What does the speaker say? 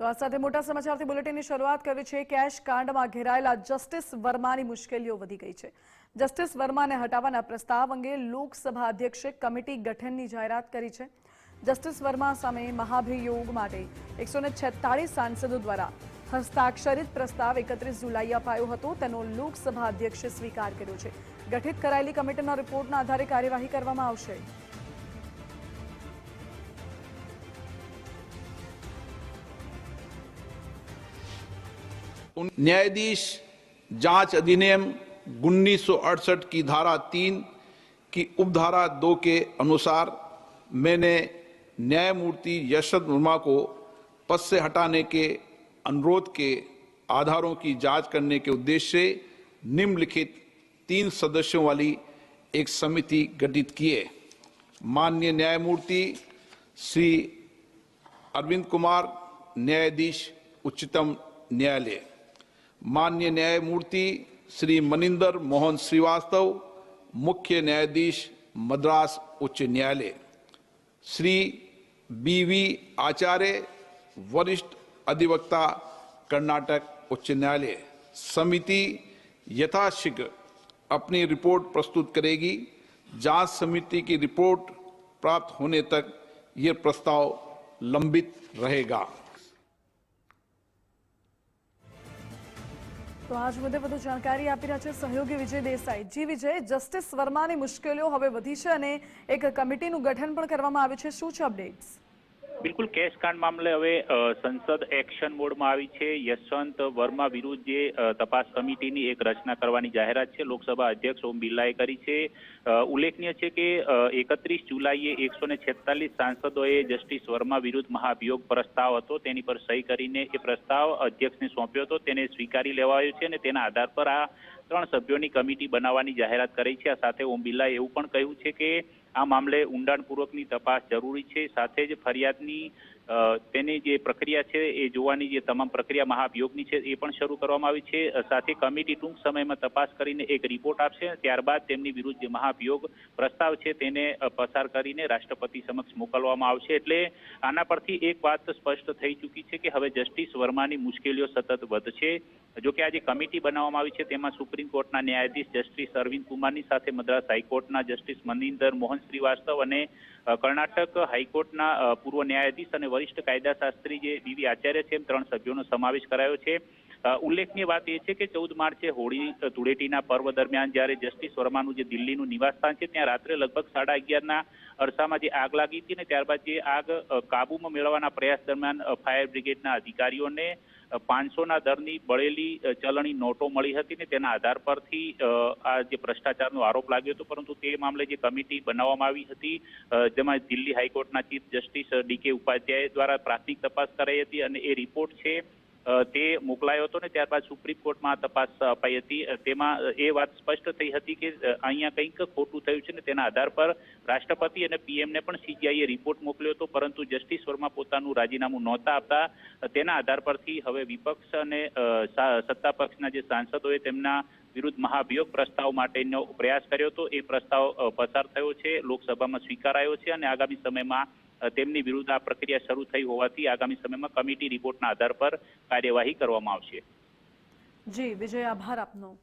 તો આ સાથે મોટા સમાચારથી બુલેટિનની શરૂઆત કરવી છે. કેશ કાંડમાં ઘેરાયેલા જસ્ટિસ વર્માની મુશ્કેલીઓ વધી ગઈ છે. જસ્ટિસ વર્માને હટાવવાના પ્રસ્તાવ અંગે લોકસભા અધ્યક્ષે કમિટી ગઠનની જાહેરાત કરી છે. જસ્ટિસ વર્મા સામે મહાભિયોગ માટે એકસો સાંસદો દ્વારા હસ્તાક્ષરિત પ્રસ્તાવ એકત્રીસ જુલાઈએ અપાયો હતો. તેનો લોકસભા અધ્યક્ષે સ્વીકાર કર્યો છે. ગઠિત કરાયેલી કમિટીના રિપોર્ટના આધારે કાર્યવાહી કરવામાં આવશે. न्यायाधीश, जाँच अधिनियम उन्नीस सौ अड़सठ की धारा तीन की उपधारा दो के अनुसार मैंने न्यायमूर्ति यशवंत वर्मा को पद से हटाने के अनुरोध के आधारों की जाँच करने के उद्देश्य से निम्नलिखित तीन सदस्यों वाली एक समिति गठित किए। माननीय न्यायमूर्ति श्री अरविंद कुमार, न्यायाधीश, उच्चतम न्यायालय। माननीय न्यायमूर्ति श्री मनिंदर मोहन श्रीवास्तव, मुख्य न्यायाधीश मद्रास उच्च न्यायालय। श्री बी वी आचार्य, वरिष्ठ अधिवक्ता, कर्नाटक उच्च न्यायालय। समिति यथाशीघ्र अपनी रिपोर्ट प्रस्तुत करेगी। जाँच समिति की रिपोर्ट प्राप्त होने तक ये प्रस्ताव लंबित रहेगा। તો આજ મુદ્દે વધુ જાણકારી આપી રહ્યા છે સહયોગી વિજય દેસાઈ. જી વિજય, જસ્ટિસ વર્માની મુશ્કેલીઓ હવે વધી છે અને એક કમિટીનું ગઠન પણ કરવામાં આવ્યું છે. શું છે અપડેટ્સ? બિલકુલ કેશ કાંડ મામલે હવે સંસદ એક્શન મોડમાં આવી છે. યશવંત વર્મા વિરુદ્ધ જે તપાસ કમિટીની એક રચના કરવાની જાહેરાત છે. લોકસભા અધ્યક્ષ ઓમ બિરલાએ કરી છે. ઉલ્લેખનીય છે કે એકત્રીસ જુલાઈએ એકસો ને છેતાલીસ સાંસદોએ જસ્ટિસ વર્મા વિરુદ્ધ મહાભિયોગ પ્રસ્તાવ હતો. તેની પર સહી કરીને એ પ્રસ્તાવ અધ્યક્ષને સોંપ્યો હતો. તેને સ્વીકારી લેવાયો છે અને તેના આધાર પર આ ત્રણ સભ્યોની કમિટી બનાવવાની જાહેરાત કરી છે. આ સાથે ઓમ બિરલાએ એવું પણ કહ્યું છે કે આ મામલે ઊંડાણપૂર્વકની તપાસ જરૂરી છે. સાથે જ ફરિયાદની તેની જે પ્રક્રિયા છે એ જોવાની જે તમામ પ્રક્રિયા મહાભિયોગની છે એ પણ શરૂ કરવામાં આવી છે. સાથે કમિટી ટૂંક સમયમાં તપાસ કરીને એક રિપોર્ટ આપશે. ત્યારબાદ તેમની વિરુદ્ધ જે મહાભિયોગ પ્રસ્તાવ છે તેને પસાર કરીને રાષ્ટ્રપતિ સમક્ષ મોકલવામાં આવશે. એટલે આના પરથી એક વાત સ્પષ્ટ થઈ ચૂકી છે કે હવે જસ્ટિસ વર્માની મુશ્કેલીઓ સતત વધશે. જો કે આ જે કમિટી બનાવવામાં આવી છે તેમાં સુપ્રીમ કોર્ટના ન્યાયાધીશ જસ્ટિસ અરવિંદ કુમારની સાથે મદ્રાસ હાઈકોર્ટના જસ્ટિસ મનિંદર મોહન શ્રીવાસ્તવ અને કર્ણાટક હાઈકોર્ટના પૂર્વ ન્યાયાધીશ અને વરિષ્ઠ કાયદાશાસ્ત્રી જે બીવી આચાર્ય છે, એમ ત્રણ સભ્યોનો સમાવેશ કરાયો છે. ઉલ્લેખનીય વાત એ છે કે ચૌદ માર્ચે હોળી ધૂળેટીના પર્વ દરમિયાન જ્યારે જસ્ટિસ વર્માનું જે દિલ્હીનું નિવાસસ્થાન છે, ત્યાં રાત્રે લગભગ સાડા અગિયારના અરસામાં જે આગ લાગી હતી ને ત્યારબાદ જે આગ કાબૂમાં મેળવવાના પ્રયાસ દરમિયાન ફાયર બ્રિગેડના અધિકારીઓને પાંચસોના દરની બળેલી ચલણી નોટો મળી હતી ને તેના આધાર પરથી આ જે ભ્રષ્ટાચારનો આરોપ લાગ્યો હતો, પરંતુ તે મામલે જે કમિટી બનાવવામાં આવી હતી જેમાં દિલ્હી હાઈકોર્ટના ચીફ જસ્ટિસ ડીકે ઉપાધ્યાય દ્વારા પ્રાથમિક તપાસ કરાઈ હતી અને એ રિપોર્ટ છે તે મોકલાયો હતો ને ત્યારબાદ સુપ્રીમ કોર્ટમાં તપાસ અપાઈ હતી. તેમાં એ વાત સ્પષ્ટ થઈ હતી કે અહીંયા કંઈક ખોટું થયું છે ને તેના આધાર પર રાષ્ટ્રપતિ અને પીએમને પણ સીજીઆઈએ રિપોર્ટ મોકલ્યો હતો, પરંતુ જસ્ટિસ વર્મા પોતાનું રાજીનામું નહોતા આપતા. તેના આધાર પરથી હવે વિપક્ષ અને સત્તા પક્ષના જે સાંસદોએ તેમના વિરુદ્ધ મહાભિયોગ પ્રસ્તાવ માટેનો પ્રયાસ કર્યો હતો. એ પ્રસ્તાવ પસાર થયો છે, લોકસભામાં સ્વીકારાયો છે અને આગામી સમયમાં તેમની વિરુદ્ધ આ પ્રક્રિયા શરૂ થઈ હોવાથી આગામી સમયમાં કમિટી રિપોર્ટના આધાર પર કાર્યવાહી કરવામાં આવશે. જી, વિજય, આભાર આપનો.